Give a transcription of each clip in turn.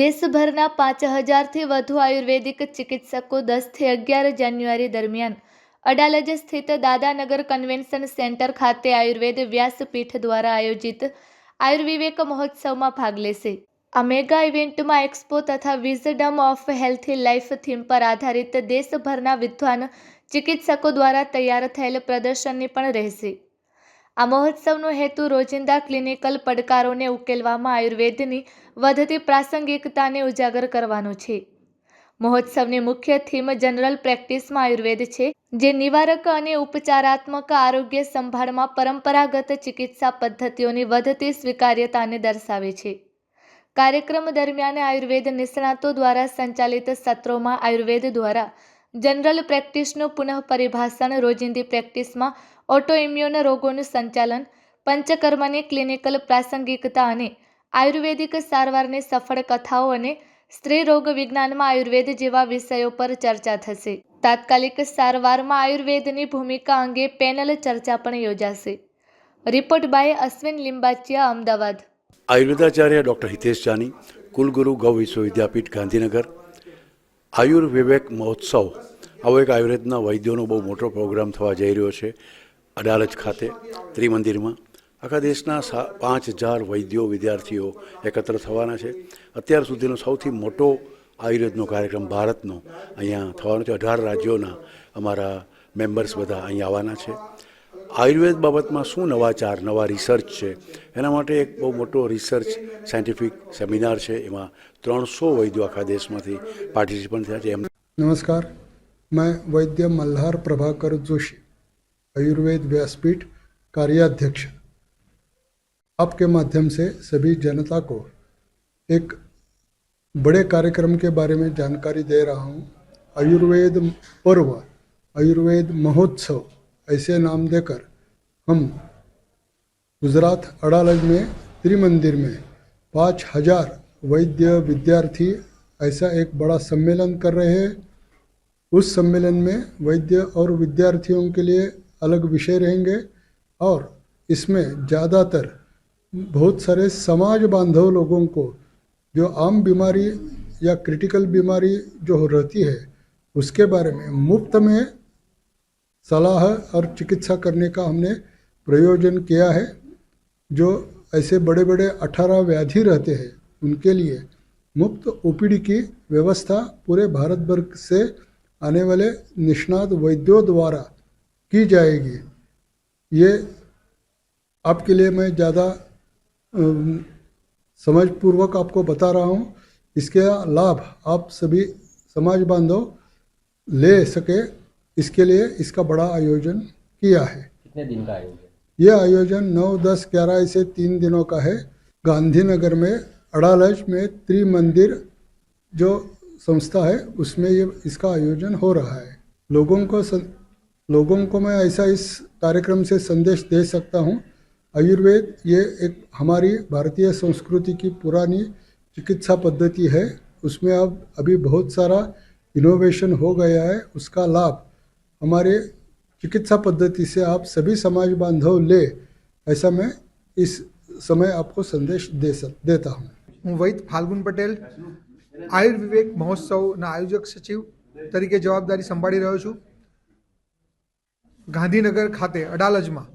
દેશભરના પાંચ હજારથી વધુ આયુર્વેદિક ચિકિત્સકો દસથી અગિયાર જાન્યુઆરી દરમિયાન અડાલજ સ્થિત દાદાનગર કન્વેન્શન સેન્ટર ખાતે આયુર્વેદ વ્યાસપીઠ દ્વારા આયોજિત આયુર્વિવેક મહોત્સવમાં ભાગ લેશે. આ મેગા ઇવેન્ટમાં એક્સપો તથા wisdom of healthy life theme પર આધારિત દેશભરના વિદ્વાન ચિકિત્સકો દ્વારા તૈયાર થયેલ પ્રદર્શનની પણ રહેશે. આ મહોત્સવનો હેતુ રોજિંદા ક્લિનિકલ પડકારોને ઉકેલવામાં આયુર્વેદની વધતી પ્રાસંગિકતાને ઉજાગર કરવાનો છે. મહોત્સવની મુખ્ય થીમ જનરલ પ્રેક્ટિસમાં આયુર્વેદ છે, જે નિવારક અને ઉપચારાત્મક આરોગ્ય સંભાળમાં પરંપરાગત ચિકિત્સા પદ્ધતિઓની વધતી સ્વીકાર્યતાને દર્શાવે છે. કાર્યક્રમ દરમિયાન આયુર્વેદ નિષ્ણાતો દ્વારા સંચાલિત સત્રોમાં આયુર્વેદ દ્વારા જનરલ પ્રેક્ટિસનું પુનઃ પરિભાષણ રોજિંદી પ્રેક્ટિસમાં ઓટોઇમ્યુન રોગોનું સંચાલન, પંચકર્મની ક્લિનિકલ પ્રાસંગિકતા અને આયુર્વેદિક સારવારની સફળ કથાઓ અને સ્ત્રી રોગ વિજ્ઞાનમાં આયુર્વેદ જેવા વિષયો પર ચર્ચા થશે. તાત્કાલિક સારવારમાં આયુર્વેદની ભૂમિકા અંગે પેનલ ચર્ચા પણ યોજાશે. Report by Ashwin Limbachiya, Ahmedabad. આયુર્વેદાચાર્ય doctor Hitesh Jani, કુલગુરુ ગૌ વિશ્વવિદ્યાપીઠ, ગાંધીનગર. આયુર્વિવેક મહોત્સવ, આવો એક આયુર્વેદના વૈદ્યોનો બહુ મોટો પ્રોગ્રામ થવા જઈ રહ્યો છે. અડાલજ ખાતે ત્રિમંદિરમાં. આખા દેશના સા, પાંચ હજાર વૈદ્યો, વિદ્યાર્થીઓ એકત્ર થવાના છે. અત્યાર સુધીનો સૌથી મોટો આયુર્વેદનો કાર્યક્રમ ભારતનો અહીંયા થવાનો છે. અઢાર રાજ્યોના અમારા મેમ્બર્સ બધા અહીં આવવાના છે. આયુર્વેદ બાબતમાં શું નવાચાર નવા રિસર્ચ છે? એના માટે એક બહુ મોટો રિસર્ચ સાયન્ટિફિક સેમિનાર છે. એમાં ત્રણસો વૈદ્યો આખા દેશમાંથી પાર્ટિસિપન્ટ થયા છે. એમ નમસ્કાર. મેં વૈદ્ય મલ્હાર પ્રભાકર જોશી. आयुर्वेद व्यासपीठ कार्याध्यक्ष। आपके माध्यम से सभी जनता को एक बड़े कार्यक्रम के बारे में जानकारी दे रहा हूँ। आयुर्वेद पर्व, आयुर्वेद महोत्सव, ऐसे नाम देकर हम गुजरात अड़ालज में, त्रिमंदिर में पाँच हज़ार वैद्य विद्यार्थी ऐसा एक बड़ा सम्मेलन कर रहे हैं। उस सम्मेलन में वैद्य और विद्यार्थियों के लिए अलग विषय रहेंगे और इसमें ज़्यादातर बहुत सारे समाज बांधव लोगों को जो आम बीमारी या क्रिटिकल बीमारी जो रहती है, उसके बारे में मुफ़्त में सलाह और चिकित्सा करने का हमने प्रयोजन किया है। जो ऐसे बड़े बड़े अठारह व्याधि रहते हैं, उनके लिए मुफ़्त ओपीडी की व्यवस्था पूरे भारत भर से आने वाले निष्णात वैद्यों द्वारा की जाएगी। ये आपके लिए मैं ज़्यादा समझपूर्वक आपको बता रहा हूँ। इसके लाभ आप सभी समाज बांधव ले सके। इसके लिए इसका बड़ा आयोजन किया है। कितने दिन का आयोजन? ये आयोजन 9, 10, 11 ऐसे तीन दिनों का है। गांधीनगर में अड़ालज में त्रिमंदिर जो संस्था है उसमें ये इसका आयोजन हो रहा है। लोगों को सं, लोगों को मैं ऐसा इस कार्यक्रम से संदेश दे सकता हूँ आयुर्वेद ये एक हमारी भारतीय संस्कृति की पुरानी चिकित्सा पद्धति है उसमें अब अभी बहुत सारा इनोवेशन हो गया है उसका लाभ हमारे चिकित्सा पद्धति से आप सभी समाज बांधव ले ऐसा मैं इस समय आपको संदेश दे सक देता हूँ હું વૈદ ફાલ્ગુન પટેલ આયુર્વિવેક મહોત્સવના આયોજક સચિવ તરીકે જવાબદારી સંભાળી રહ્યો છું ગાંધીનગર ખાતે, અડાલજમાં.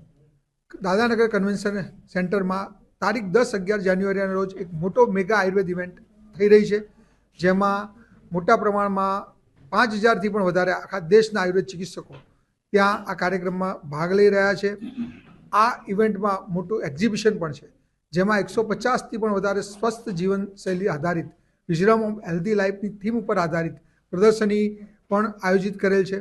દાદાનગર કન્વેન્શન સેન્ટરમાં તારીખ દસ અગિયાર જાન્યુઆરીના રોજ એક મોટો મેગા આયુર્વેદ ઇવેન્ટ થઈ રહી છે, જેમાં મોટા પ્રમાણમાં પાંચ હજારથી પણ વધારે આખા દેશના આયુર્વેદ ચિકિત્સકો ત્યાં આ કાર્યક્રમમાં ભાગ લઈ રહ્યા છે. આ ઇવેન્ટમાં મોટું એક્ઝિબિશન પણ છે, જેમાં એકસો પચાસથી પણ વધારે સ્વસ્થ જીવનશૈલી આધારિત વિઝરમ ઓફ હેલ્ધી લાઈફની થીમ ઉપર આધારિત પ્રદર્શની પણ આયોજિત કરેલ છે.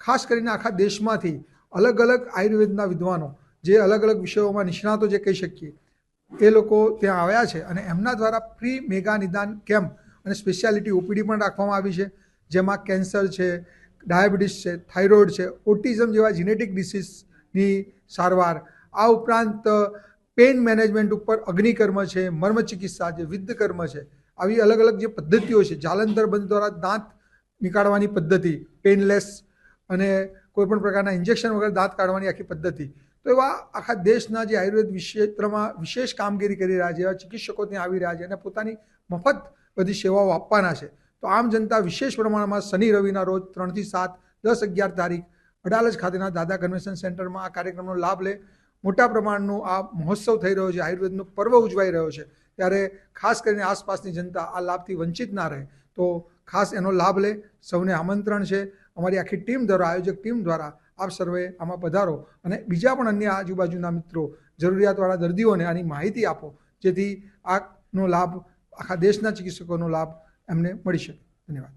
ખાસ કરીને આખા દેશમાંથી અલગ અલગ આયુર્વેદના વિદ્વાનો જે અલગ અલગ વિષયોમાં નિષ્ણાતો જે કહી શકીએ, એ લોકો ત્યાં આવ્યા છે અને એમના દ્વારા ફ્રી મેગા નિદાન કેમ્પ અને સ્પેશિયાલિટી ઓપીડી પણ રાખવામાં આવી છે, જેમાં કેન્સર છે, ડાયાબિટીસ છે, થાઇરોઇડ છે, ઓટિઝમ જેવા જીનેટિક ડિસીઝની સારવાર, આ ઉપરાંત પેઇન મેનેજમેન્ટ ઉપર અગ્નિકર્મ છે મર્મ ચિકિત્સા છે, વિદ્ધકર્મ છે, આવી અલગ અલગ જે પદ્ધતિઓ છે, જાલંધર બંધ દ્વારા દાંત નીકાળવાની પદ્ધતિ, પેનલેસ અને કોઈ પણ પ્રકારના ઇન્જેક્શન વગર દાંત કાઢવાની આખી પદ્ધતિ. તો એવા આખા દેશના જે આયુર્વેદ ક્ષેત્રમાં વિશેષ કામગીરી કરી રહ્યા છે, એવા ચિકિત્સકો ત્યાં આવી રહ્યા છે અને પોતાની મફત બધી સેવાઓ આપવાના છે. તો આમ જનતા વિશેષ પ્રમાણમાં શનિ, રવિના રોજ ત્રણથી સાત, દસ, અગિયાર તારીખ અડાલજ ખાતેના દાદા કન્વેન્શન સેન્ટરમાં આ કાર્યક્રમનો લાભ લે. મોટા પ્રમાણનું આ મહોત્સવ થઈ રહ્યો છે, આયુર્વેદનો પર્વ ઉજવાઈ રહ્યો છે. ત્યારે ખાસ કરીને આસપાસની જનતા આ લાભથી વંચિત ના રહે. તો ખાસ એનો લાભ લે. સૌને આમંત્રણ છે. અમારી આખી ટીમ દ્વારા, આયોજક ટીમ દ્વારા આપ સર્વે આમાં પધારો અને બીજા પણ અન્ય આજુબાજુના મિત્રો, જરૂરિયાતવાળા દર્દીઓને આની માહિતી આપો, જેથી આનો લાભ, આખા દેશના ચિકિત્સકોનો લાભ એમને મળી શકે. ધન્યવાદ.